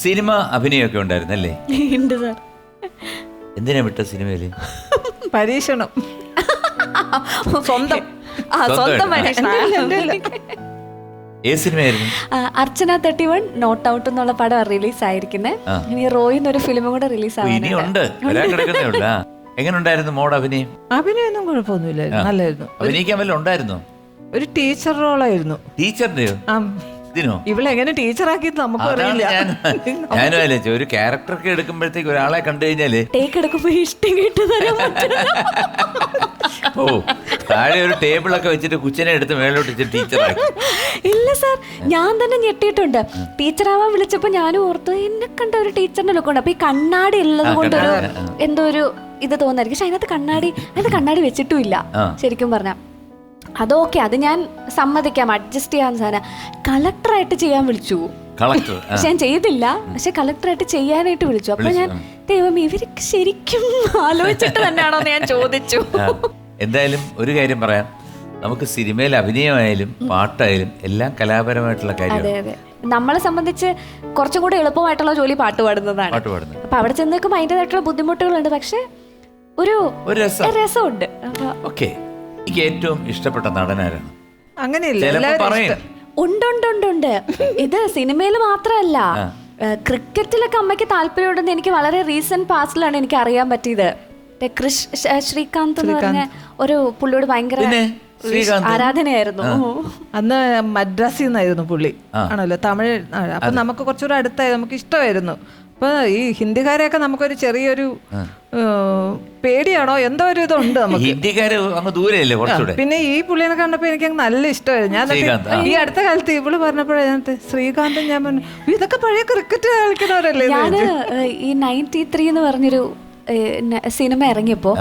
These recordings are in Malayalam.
സിനിമ അഭിനയമൊക്കെ ഉണ്ടായിരുന്നല്ലേ ഉണ്ട് സാർ. എന്തിനാ വിട്ട സിനിമയിൽ? പരീക്ഷണം. സ്വന്തം. ആ സ്വന്തം സ്വന്തമായിട്ട്. ഏത് സിനിമയായിരുന്നു? ആ, Archana thirty one not out എന്നുള്ള പടം റിലീസ് ആയിരിക്കുന്നത് ആ. ഇനി റോയിന്ന് ഒരു ഫിലിമും കൂടെ റിലീസ് ഓ, ഇനിയുണ്ട് വരാൻ കിടക്കുന്നേ ഉള്ള. എങ്ങനെ ഉണ്ടായിരുന്നു മോഡ് അഭിനയം? അഭിനയൊന്നും കുഴപ്പമൊന്നുമില്ലായിരുന്നു. നല്ലായിരുന്നു. അഭിനയിക്കാൻ വല്ല ഉണ്ടായിരുന്നോ? ഒരു ടീച്ചർ റോളായിരുന്നു. ടീച്ചറിന്റെയോ? ആ, ഇതിനോ ഇവളെങ്ങനെ ടീച്ചറാക്കിയത് നമുക്ക് അറിയില്ല ഞാനും അല്ലേ ഒരു ക്യാരക്ടറൊക്കെ എടുക്കുമ്പോഴത്തേക്ക് ഒരാളെ കണ്ടു കഴിഞ്ഞാൽ ടേക്ക് എടുക്കുമ്പോ ഇഷ്ടം കേട്ട് തരാൻ. ഓ താഴെ ഒരു ടേബിളൊക്കെ വെച്ചിട്ട് കുച്ചനെ എടുത്ത് മേലോട്ട് വെച്ച് ടീച്ചറാക്കി. ഇല്ല സാർ ഞാൻ തന്നെ ഞെട്ടിയിട്ടുണ്ട്. ടീച്ചറാവാൻ വിളിച്ചപ്പോ ഞാനും ഓർത്തു എന്നെ കണ്ട ഒരു ടീച്ചറിന്റെ ലുക്ക് ഉണ്ട്. അപ്പൊ ഈ കണ്ണാടി ഉള്ളത് കൊണ്ടൊരു എന്തോ ഒരു ഇത് തോന്നായിരിക്കും. പക്ഷെ അതിനകത്ത് കണ്ണാടി അതിനകത്ത് കണ്ണാടി വെച്ചിട്ടുമില്ല. ശരിക്കും പറഞ്ഞ. അതൊക്കെ അത് ഞാൻ സമ്മതിക്കാം അഡ്ജസ്റ്റ് ചെയ്യാൻ സാധനം കളക്ടറായിട്ട് ചെയ്യാൻ വിളിച്ചു. പക്ഷെ ഞാൻ ചെയ്തില്ല. പക്ഷെ കളക്ടറായിട്ട് ചെയ്യാനായിട്ട് വിളിച്ചു. അപ്പൊ ഞാൻ ദൈവം ഇവർക്ക് ശരിക്കും ആലോചിച്ചിട്ട് തന്നെയാണോ ഞാൻ ചോദിച്ചു. എന്തായാലും ഒരു കാര്യം പറയാം. നമുക്ക് സിനിമയിൽ അഭിനയമായാലും പാട്ടായാലും എല്ലാം കലാപരമായിട്ടുള്ള കാര്യം കാര്യമാണ്. നമ്മളെ സംബന്ധിച്ച് കുറച്ചും കൂടെ എളുപ്പമായിട്ടുള്ള ജോലി പാട്ട് പാടുന്നതാണ്. അപ്പൊ അവിടെ ചെന്ന് നിൽക്കുമ്പോൾ അതിന്റെതായിട്ടുള്ള ബുദ്ധിമുട്ടുകളുണ്ട്. പക്ഷെ ഒരു ഒരു രസം. രസമുണ്ട്. ഓക്കെ. എനിക്ക് ഏറ്റവും ഇഷ്ടപ്പെട്ട നടനാരാണ്. അങ്ങനെയല്ല? ചിലപ്പോ എല്ലാവരും പറയും. ഇഷ്ടം. ഉണ്ട് ഉണ്ട് ഉണ്ട് ഉണ്ട്. ഇത് സിനിമയിൽ മാത്രമല്ല ക്രിക്കറ്റിലൊക്കെ അമ്മയ്ക്ക് താല്പര്യമുണ്ടെന്ന് എനിക്ക് വളരെ റീസെന്റ് പാസ്റ്റിലാണ് എനിക്ക് അറിയാൻ പറ്റിയത്. മറ്റേ കൃഷ് ശ- ശ്രീകാന്ത് എന്ന് പറഞ്ഞ ഒരു പുള്ളിയോട് ഭയങ്കര പിന്നെ ശ്രീകാന്ത്. ആരാധനയായിരുന്നു. അന്ന് മദ്രാസിൽ നിന്നായിരുന്നു പുള്ളി. ആണല്ലോ തമിഴ് ആ, അപ്പൊ നമുക്ക് കുറച്ചുകൂടെ അടുത്തായി നമുക്ക് ഇഷ്ടമായിരുന്നു. അപ്പൊ ഈ ഹിന്ദിക്കാരെയൊക്കെ നമുക്കൊരു ചെറിയൊരു പേടിയാണോ? എന്തോ ഒരു ഇതുണ്ട് നമുക്ക്. ഹിന്ദിക്കാര് അങ്ങ് ദൂരെയല്ലേ കുറച്ചുകൂടെ? പിന്നെ ഈ പുള്ളിനെ കണ്ടപ്പോ എനിക്ക് അങ്ങ് നല്ല ഇഷ്ടമായിരുന്നു ഞാൻ. ഈ അടുത്ത കാലത്ത് ഇവൾ പറഞ്ഞപ്പോഴേ ശ്രീകാന്ത് ഞാൻ പറഞ്ഞു ഇതൊക്കെ പഴയ ക്രിക്കറ്റ് കളിക്കുന്നവരല്ലേ. ഏഹ്, ഈ നയന്റി ത്രീ എന്ന് പറഞ്ഞൊരു സിനിമ ഇറങ്ങിയപ്പോൾ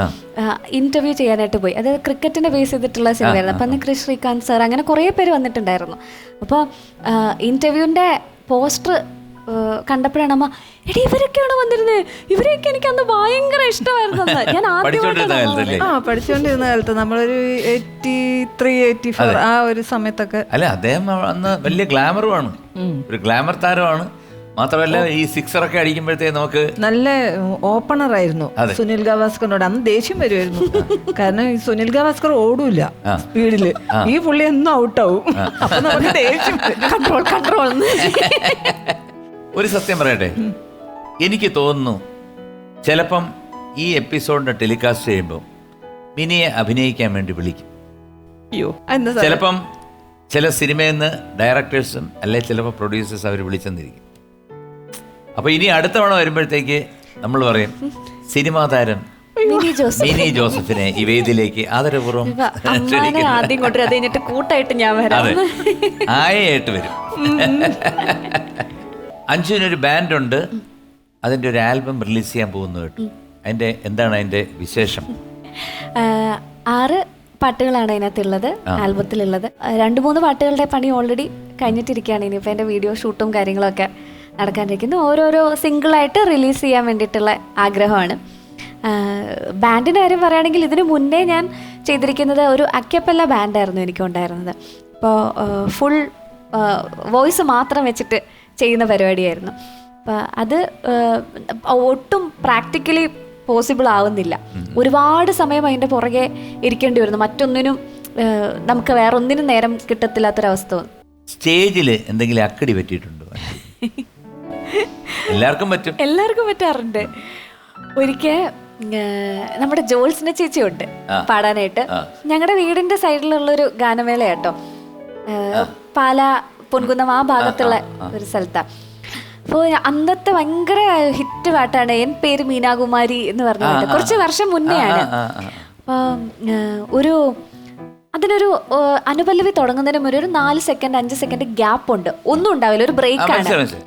ഇന്റർവ്യൂ ചെയ്യാനായിട്ട് പോയി. അതായത് ക്രിക്കറ്റിനെ ബേസ് ചെയ്തിട്ടുള്ള സിനിമയായിരുന്നു. അപ്പം അന്ന് കൃഷ് ശ്രീകാന്ത് സാർ അങ്ങനെ കുറേ പേര് വന്നിട്ടുണ്ടായിരുന്നു. അപ്പോൾ ഇന്റർവ്യൂവിന്റെ പോസ്റ്റർ കണ്ടപ്പോഴാണ് അമ്മ എടി ഇവരൊക്കെയാണ് വന്നിരുന്നത് ഇവരെയൊക്കെ എനിക്ക് അന്ന് ഭയങ്കര ഇഷ്ടമായിരുന്നു ഞാൻ ആദ്യമായിട്ടാണ് കാലത്തല്ലേ? ആ പഠിച്ചുകൊണ്ടിരുന്ന കാലത്ത് നമ്മളൊരു എയ്റ്റി ത്രീ എയ്റ്റി ഫോർ ആ ഒരു സമയത്തൊക്കെ. അല്ല അദ്ദേഹം അന്ന് വലിയ ഗ്ലാമറുമാണ്. ഒരു ഗ്ലാമർ താരമാണ്. മാത്രമല്ല ഈ സിക്സർ ഒക്കെ അടിക്കുമ്പോഴത്തേ നമുക്ക് നല്ല ഓപ്പണർ ആയിരുന്നു സുനിൽ ഗവാസ്കറിനോട്. അന്ന് ദേഷ്യം വരുമായിരുന്നു. കാരണം ഈ സുനിൽ ഗവാസ്കർ ഓടൂല സ്പീഡിൽ. ഈ പുള്ളി എന്നും ഔട്ടാവും. അപ്പൊ നമുക്ക് ദേഷ്യം കൺട്രോൾ കൺട്രോൾ. ഒരു സത്യം പറയട്ടെ? എനിക്ക് തോന്നുന്നു ചിലപ്പം ഈ എപ്പിസോഡിന്റെ ടെലികാസ്റ്റ് ചെയ്യുമ്പോൾ മിനിയെ അഭിനയിക്കാൻ വേണ്ടി വിളിക്കും. അയ്യോ ചിലപ്പം ചില സിനിമയിൽ നിന്ന് ഡയറക്ടേഴ്സും അല്ലെ ചിലപ്പോൾ പ്രൊഡ്യൂസേഴ്സ് അവർ വിളിച്ചെന്നിരിക്കും. അപ്പൊ ഇനി അടുത്ത തവണ വരുമ്പോഴത്തേക്ക് നമ്മൾ പറയും സിനിമാ താരം മിനി ജോസ് മിനി ജോസഫിനെ ഈ വേദിയിലേക്ക് ആദരപൂർവം ആദ്യം കൊണ്ടുവരും അത് കഴിഞ്ഞിട്ട് കൂട്ടായിട്ട് ഞാൻ വരാം. ആയിട്ട് വരും. അഞ്ജുവിനൊരു ബാൻഡുണ്ട്. അതിന്റെ ഒരു ആൽബം റിലീസ് ചെയ്യാൻ പോകുന്നു കേട്ടോ. അതിന്റെ എന്താണ് അതിന്റെ വിശേഷം? ആറ് പാട്ടുകളാണ് അതിനകത്തുള്ളത് ആൽബത്തിലുള്ളത്. രണ്ട് മൂന്ന് പാട്ടുകളുടെ പണി ഓൾറെഡി കഴിഞ്ഞിട്ടിരിക്കുകയാണ്. ഇനിയിപ്പോൾ എന്റെ വീഡിയോ ഷൂട്ടും കാര്യങ്ങളൊക്കെ നടക്കാനിരിക്കുന്നു. ഓരോരോ സിംഗിളായിട്ട് റിലീസ് ചെയ്യാൻ വേണ്ടിയിട്ടുള്ള ആഗ്രഹമാണ്. ബാൻഡിന്റെ കാര്യം പറയുകയാണെങ്കിൽ ഇതിനു മുന്നേ ഞാൻ ചെയ്തിരിക്കുന്നത് ഒരു അക്കപ്പല്ല ബാൻഡായിരുന്നു എനിക്കുണ്ടായിരുന്നത്. അപ്പോൾ ഫുൾ വോയിസ് മാത്രം വെച്ചിട്ട് ചെയ്യുന്ന പരിപാടിയായിരുന്നു. അത് ഒട്ടും പ്രാക്ടിക്കലി പോസിബിൾ ആവുന്നില്ല. ഒരുപാട് സമയം അതിന്റെ പുറകെ ഇരിക്കേണ്ടി വരുന്നു. മറ്റൊന്നിനും നമുക്ക് വേറെ ഒന്നിനും നേരം കിട്ടത്തില്ലാത്തൊരവസ്ഥ വന്നു. സ്റ്റേജിൽ എന്തെങ്കിലും അക്കടി പറ്റിയിട്ടുണ്ടോ? എല്ലാവർക്കും പറ്റും. എല്ലാവർക്കും പറ്റാറുണ്ട്. ഒരിക്കൽ നമ്മുടെ ജോൾസിനെ ചേച്ചിയുണ്ട് പാടാനായിട്ട്. ഞങ്ങളുടെ വീടിന്റെ സൈഡിലുള്ള ഒരു ഗാനമേള കേട്ടോ പാല പൊൻകുന്നം ആ ഭാഗത്തുള്ള ഒരു സ്ഥലത്താണ് അപ്പോൾ അന്നത്തെ ഭയങ്കര ഹിറ്റ് പാട്ടാണ്. എൻ പേര് മീനാകുമാരി എന്ന് പറഞ്ഞ കുറച്ച് വർഷം മുന്നെയാണ്. ഒരു അതിനൊരു അനുപല്ലവി തുടങ്ങുന്നതിന് മുന്നേ ഒരു നാല് സെക്കൻഡ് അഞ്ച് സെക്കൻഡ് ഗ്യാപ്പ് ഉണ്ട്. ഒന്നും ഉണ്ടാവില്ല. ഒരു ബ്രേക്ക് ആണ്.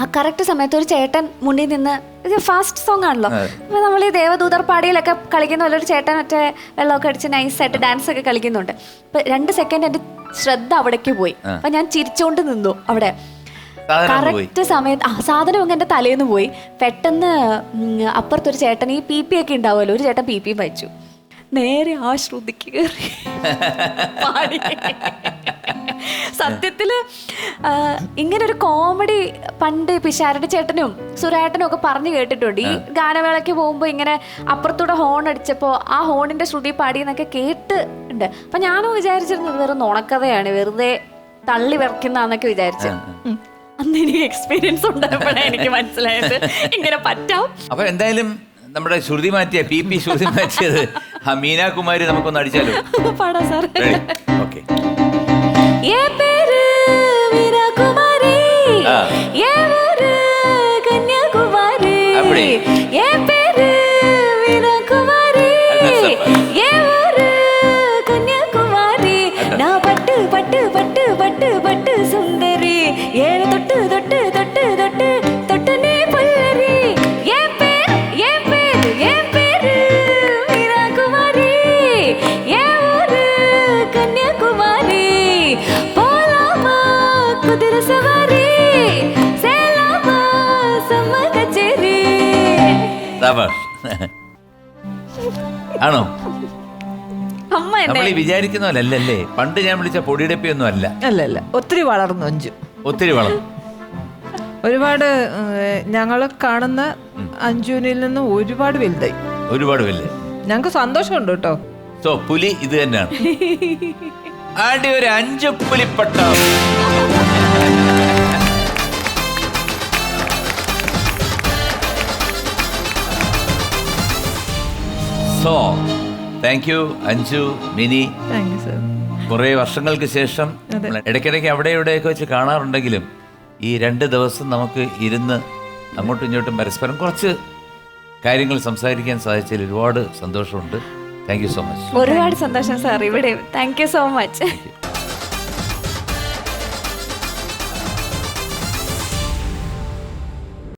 ആ കറക്റ്റ് സമയത്ത് ഒരു ചേട്ടൻ മുന്നിൽ നിന്ന് ഇത് ഫാസ്റ്റ് സോങ് ആണല്ലോ. അപ്പൊ നമ്മൾ ഈ ദേവദൂതർ പാടിയിലൊക്കെ കളിക്കുന്ന പോലെ ഒരു ചേട്ടൻ മറ്റേ വെള്ളമൊക്കെ അടിച്ച് നൈസായിട്ട് ഡാൻസ് ഒക്കെ കളിക്കുന്നുണ്ട്. അപ്പൊ രണ്ട് സെക്കൻഡ് എന്റെ ശ്രദ്ധ അവിടേക്ക് പോയി. അപ്പൊ ഞാൻ ചിരിച്ചോണ്ട് നിന്നു അവിടെ. കറക്റ്റ് സമയത്ത് ആ സാധനം അങ്ങ് എന്റെ തലേന്ന് പോയി. പെട്ടെന്ന് അപ്പുറത്തൊരു ചേട്ടൻ ഈ പി പി ഒക്കെ ഉണ്ടാവുമല്ലോ ഒരു ചേട്ടൻ പി പി വായിച്ചു നേരെ ആ ശ്രുതിക്ക് കയറി സത്യത്തിൽ ഇങ്ങനെ ഒരു കോമഡി പണ്ട് പിഷാരുടെ ചേട്ടനും സുരേട്ടനും ഒക്കെ പറഞ്ഞു കേട്ടിട്ടുണ്ട്. ഈ ഗാനവേളയ്ക്ക് പോകുമ്പോൾ ഇങ്ങനെ അപ്പുറത്തൂടെ ഹോൺ അടിച്ചപ്പോൾ ആ ഹോണിന്റെ ശ്രുതി പാടിയെന്നൊക്കെ കേട്ട് ഉണ്ട് അപ്പൊ ഞാനും വിചാരിച്ചിരുന്നത് വെറും നുണക്കഥയാണ് വെറുതെ തള്ളി വിറക്കുന്നതാന്നൊക്കെ വിചാരിച്ചു. അന്ന് എനിക്ക് എക്സ്പീരിയൻസ് ഉണ്ടായപ്പോഴാണ് എനിക്ക് മനസ്സിലായത്. ഇങ്ങനെ പറ്റാം അപ്പൊ എന്തായാലും നമ്മുടെ ശ്രുതി മാറ്റിയ പി പി ശ്രുതി മാറ്റിയത് ആ മീനാകുമാരി നമുക്കൊന്ന് അടിച്ചാലോ? പാടാ സാർ ഓക്കെ സാബാഷ് ആണോ? അമ്മ നമ്മൾ എന്നെ ഈ വിചാരിക്കുന്ന പോലെ അല്ലല്ലേ? പണ്ട് ഞാൻ വിളിച്ച പൊടിയടപ്പിയൊന്നും അല്ല. അല്ല അല്ല. ഒത്തിരി വളർന്നു അഞ്ചു. ഒത്തിരി വളം ഒരുപാട് ഞങ്ങൾ കാണുന്ന അഞ്ജുവിനിൽ നിന്ന് ഒരുപാട് വലുതായി. ഒരുപാട് വലുത് ഞങ്ങൾക്ക് സന്തോഷമുണ്ട് കേട്ടോ. സോ പുലി ഇത് തന്നെയാണ്. ആടി ഒരു അഞ്ച് പുലിപ്പട്ട. സോ താങ്ക് യു അഞ്ചു മിനി താങ്ക് യു സർ കുറേ വർഷങ്ങൾക്ക് ശേഷം ഇടയ്ക്കിടയ്ക്ക് അവിടെ ഇവിടെയൊക്കെ വെച്ച് കാണാറുണ്ടെങ്കിലും ഈ രണ്ട് ദിവസം നമുക്ക് ഇരുന്ന് അങ്ങോട്ടും ഇങ്ങോട്ടും പരസ്പരം കുറച്ച് കാര്യങ്ങൾ സംസാരിക്കാൻ സാധിച്ചതിൽ ഒരുപാട് സന്തോഷമുണ്ട്. താങ്ക് യു സോ മച്ച് ഒരുപാട് സന്തോഷം സാർ ഇവിടെ താങ്ക് യു സോ മച്ച്